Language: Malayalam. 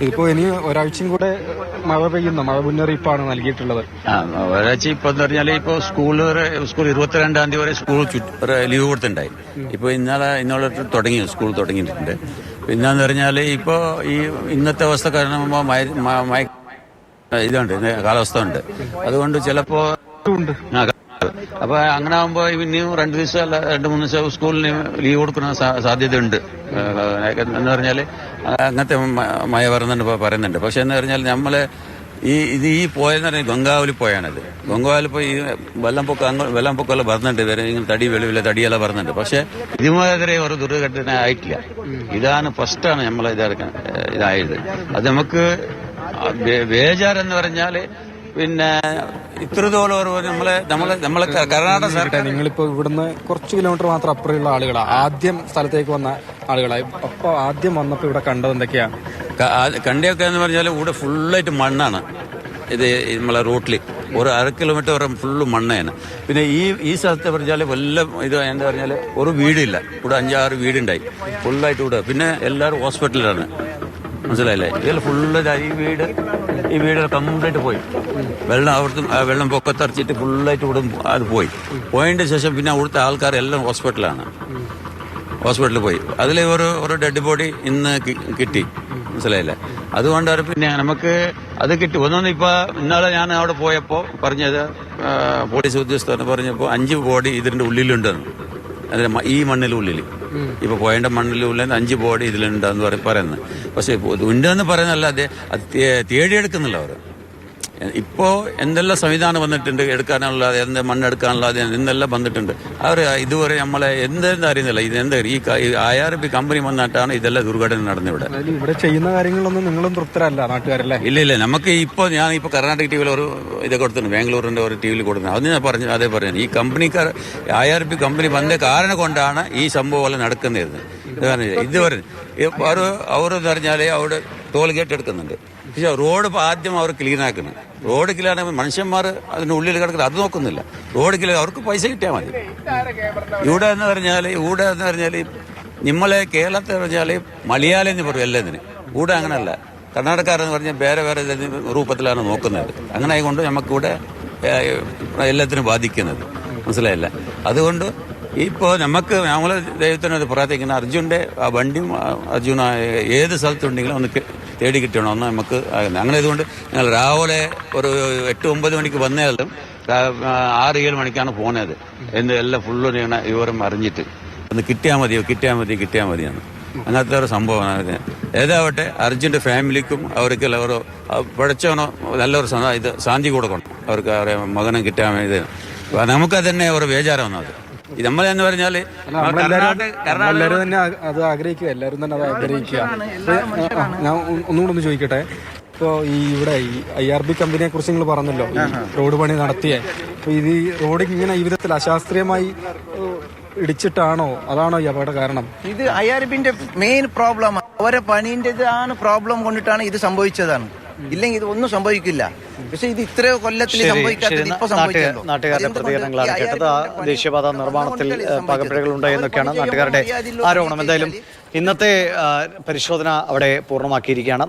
ഇപ്പോ ഇനി ഒരാഴ്ചയും കൂടെ മഴ പെയ്യുന്ന. മഴ മുന്നറിയിപ്പാണ് നൽകിയിട്ടുള്ളത്. ആ ഒരാഴ്ച ഇപ്പൊ എന്ന് പറഞ്ഞാൽ ഇപ്പൊ സ്കൂൾ വരെ സ്കൂൾ ഇരുപത്തിരണ്ടാം തീയതി വരെ സ്കൂൾ ലീവ് കൊടുത്തിട്ടുണ്ടായി ഇപ്പൊ ഇന്നലെ ഇന്നലെ തുടങ്ങി സ്കൂൾ തുടങ്ങിയിട്ടുണ്ട്. പിന്നെന്ന് പറഞ്ഞാൽ ഇപ്പോ ഈ ഇന്നത്തെ അവസ്ഥ കാരണം മയ- ഇതുണ്ട് കാലാവസ്ഥ ഉണ്ട്. അതുകൊണ്ട് ചിലപ്പോ അപ്പൊ അങ്ങനെ ആകുമ്പോ ഇനിയും രണ്ടു ദിവസം അല്ല രണ്ട് മൂന്ന് ദിവസം സ്കൂളിന് ലീവ് കൊടുക്കുന്ന സാധ്യതയുണ്ട്. എന്ന് പറഞ്ഞാൽ അങ്ങനത്തെ മഴ വരുന്നുണ്ട് പറയുന്നുണ്ട് പക്ഷെ എന്ന് പറഞ്ഞാൽ നമ്മൾ ഈ ഇത് ഈ പോയെന്ന് പറഞ്ഞാൽ ഗംഗാവലി പോയാണിത്. ഗംഗാവലി പോയി ഈ വെള്ളം പൊക്കം അങ്ങ് വെള്ളം പൊക്കമെല്ലാം വരുന്നുണ്ട് വരെ ഇങ്ങനെ തടി വെളിവില്ല തടിയെല്ലാം വരുന്നുണ്ട് പക്ഷെ ഇതുമാതിരി ഒരു ദുർഘടന ആയിട്ടില്ല. ഇതാണ് ഫസ്റ്റാണ് നമ്മൾ ഇതാക്കാൻ ഇതായത്. അത് നമുക്ക് ബേജാർ എന്ന് പറഞ്ഞാൽ പിന്നെ ഇത്രത്തോളം ഒരു നമ്മളെ നമ്മളെ നമ്മളെ കർണാടക സർക്കാർ നിങ്ങളിപ്പോ ഇവിടുന്ന് കുറച്ച് കിലോമീറ്റർ മാത്രം അപ്പുറമുള്ള ആളുകളാ. ആദ്യം സ്ഥലത്തേക്ക് വന്ന ആളുകളായി അപ്പൊ ആദ്യം വന്നപ്പോ ഇവിടെ കണ്ടത് എന്തൊക്കെയാ? കണ്ടിയൊക്കെ എന്ന് പറഞ്ഞാൽ ഇവിടെ ഫുള്ളായിട്ട് മണ്ണാണ്. ഇത് നമ്മളെ റൂട്ടിൽ ഒരു അര കിലോമീറ്റർ വരെ ഫുള്ള് മണ്ണയാണ് പിന്നെ ഈ ഈ സ്ഥലത്തെ പറഞ്ഞാൽ വല്ല ഇത് എന്താ പറഞ്ഞാൽ ഒരു വീടില്ല. ഇവിടെ അഞ്ചാറ് വീടുണ്ടായി. ഫുള്ളായിട്ട് ഇവിടെ. പിന്നെ എല്ലാവരും ഹോസ്പിറ്റലിലാണ് മനസ്സിലായില്ലേ? ഇതിൽ ഫുള്ള് ഈ വീട് ഈ വീട് കംപ്ലീറ്റ് പോയി. വെള്ളം അവിടുത്തെ വെള്ളം പൊക്കത്തറച്ചിട്ട് ഫുള്ളായിട്ട് ഇവിടെ അത് പോയി. പോയതിന്റെ ശേഷം പിന്നെ അവിടുത്തെ ആൾക്കാരെല്ലാം ഹോസ്പിറ്റലാണ് ഹോസ്പിറ്റലിൽ പോയി. അതിൽ ഒരു ഒരു ഡെഡ് ബോഡി ഇന്ന് കിട്ടി. മനസ്സിലായില്ലേ? അവർ പിന്നെ നമുക്ക് അത് കിട്ടി. ഒന്നൊന്നും ഇപ്പൊ ഇന്നലെ ഞാൻ അവിടെ പോയപ്പോ പറഞ്ഞത് പോലീസ് ഉദ്യോഗസ്ഥർ പറഞ്ഞപ്പോ അഞ്ച് ബോഡി ഇതിന്റെ ഉള്ളിലുണ്ടെന്ന്. അതിന്റെ ഈ മണ്ണിലുള്ളിൽ ഇപ്പൊ പോയതിന്റെ മണ്ണിലുള്ളിൽ അഞ്ച് ബോഡി ഇതിലുണ്ടെന്ന് പറ- പറയുന്നത്. പക്ഷെ ഉണ്ടെന്ന് പറയുന്നല്ല അത് തേടിയെടുക്കുന്നില്ല അവർ ഇപ്പോ എന്തെല്ലാം സംവിധാനം വന്നിട്ടുണ്ട് എടുക്കാനുള്ള എന്ത് മണ്ണെടുക്കാനുള്ള എന്തെല്ലാം വന്നിട്ടുണ്ട്. അവർ ഇതുവരെ നമ്മളെ എന്തെന്ന് അറിയുന്നില്ല. ഇത് എന്താ ഈ ഐ ആർ പി കമ്പനി വന്നിട്ടാണ് ഇതെല്ലാം ദുർഘടന നടന്നിവിടെ. ഇവിടെ ചെയ്യുന്ന കാര്യങ്ങളൊന്നും നിങ്ങളും തൃപ്തരല്ല നാട്ടുകാരല്ലേ? ഇല്ല ഇല്ല. നമുക്ക് ഇപ്പോൾ ഞാൻ ഇപ്പോൾ കർണാടക ടി വിയിൽ ഒരു ഇത് കൊടുത്തിട്ടുണ്ട്. ബാംഗ്ലൂരിന്റെ ഒരു ടി വിയിൽ കൊടുത്തിട്ടുണ്ട്. അത് ഞാൻ പറഞ്ഞു അതേ പറഞ്ഞു ഈ കമ്പനിക്കാർ ഐ ആർ പി കമ്പനി വന്ന കാരണം കൊണ്ടാണ് ഈ സംഭവം എല്ലാം നടക്കുന്നത്. ഇതുവരെ അവർ അവരെന്ന് പറഞ്ഞാൽ അവിടെ ടോൾ ഗേറ്റ് എടുക്കുന്നുണ്ട്. പക്ഷെ റോഡ് ആദ്യം അവർ ക്ലീൻ ആക്കണം. റോഡ് ക്ലീൻ ആണെങ്കിൽ മനുഷ്യന്മാർ അതിന്റെ ഉള്ളിൽ കിടക്കുന്നത് അത് നോക്കുന്നില്ല. റോഡ് ക്ലീൻ അവർക്ക് പൈസ കിട്ടിയാൽ മതി. ഇവിടെ എന്ന് പറഞ്ഞാൽ ഇവിടെ എന്ന് പറഞ്ഞാൽ നമ്മളെ കേരളത്തിൽ പറഞ്ഞാൽ മലയാളം എന്ന് പറയും എല്ലാത്തിനും. ഇവിടെ അങ്ങനെയല്ല കർണാടകക്കാരെന്ന് പറഞ്ഞാൽ വേറെ വേറെ രൂപത്തിലാണ് നോക്കുന്നത്. അങ്ങനെ ആയതുകൊണ്ട് നമുക്കിവിടെ എല്ലാത്തിനും ബാധിക്കുന്നത്. മനസ്സിലായില്ല. അതുകൊണ്ട് ഇപ്പോൾ നമുക്ക് നമ്മൾ ദൈവത്തിനത് പ്രാർത്ഥിക്കുന്ന അർജുന്റെ ആ വണ്ടിയും അർജുന ഏത് സ്ഥലത്തുണ്ടെങ്കിലും ഒന്ന് തേടി കിട്ടണമെന്ന് നമുക്ക് അങ്ങനെ ഇതുകൊണ്ട് ഞങ്ങൾ രാവിലെ ഒരു എട്ട് ഒമ്പത് മണിക്ക് വന്നാലും ആറ് ഏഴ് മണിക്കാണ് പോകുന്നത് എന്ന് എല്ലാം ഫുള്ള് ഇങ്ങനെ വിവരം അറിഞ്ഞിട്ട്. ഒന്ന് കിട്ടിയാൽ മതിയോ? കിട്ടിയാൽ മതി കിട്ടിയാൽ മതിയാണ് അങ്ങനത്തെ ഒരു സംഭവമാണ് ഏതാവട്ടെ അർജുന്റെ ഫാമിലിക്കും അവർക്ക് എല്ലാവരും പഠിച്ചവനോ നല്ലൊരു ഇത് ശാന്തി കൊടുക്കണം. അവർക്ക് അവരെ മകനും കിട്ടാൻ വേണ്ടി നമുക്ക് തന്നെ ഒരു ബേജാരം വന്നത് നമ്മളെന്ന് പറഞ്ഞാൽ പറഞ്ഞാൽ എല്ലാവരും തന്നെ അത് ആഗ്രഹിക്കുക. എല്ലാവരും തന്നെ അത് ആഗ്രഹിക്കുക. ഞാൻ ഒന്നുകൂടെ ഒന്ന് ചോദിക്കട്ടെ? ഇപ്പോ ഈ ഇവിടെ ഈ ഐ ആർ ബി കമ്പനിയെ കുറിച്ച് നിങ്ങൾ പറഞ്ഞല്ലോ റോഡ് പണി നടത്തിയ. അപ്പൊ ഇത് ഈ റോഡ് ഇങ്ങനെ ഈ വിധത്തിൽ അശാസ്ത്രീയമായി ഇടിച്ചിട്ടാണോ? അതാണോ ഈ അപകട കാരണം? ഇത് ഐ ആർ ബിന്റെ മെയിൻ പ്രോബ്ലം അവരെ പണീന്റെതാണ് പ്രോബ്ലം കൊണ്ടിട്ടാണ് ഇത് സംഭവിച്ചതാണ്. ഇല്ലെങ്കിൽ ഇത് ഒന്നും സംഭവിക്കില്ല. പക്ഷെ ഇത് ഇത്രയോ കൊല്ലത്തിൽ സംഭവിക്കാത്തത് ഇപ്പൊ നാട്ടുകാരുടെ പ്രതികരണങ്ങളാണ് കേട്ടത്. ആ ദേശീയപാത നിർമ്മാണത്തിൽ പകപ്പിഴകൾ ഉണ്ടായെന്നൊക്കെയാണ് നാട്ടുകാരുടെ ആരോപണം. എന്തായാലും ഇന്നത്തെ പരിശോധന അവിടെ പൂർണമാക്കിയിരിക്കുകയാണ്.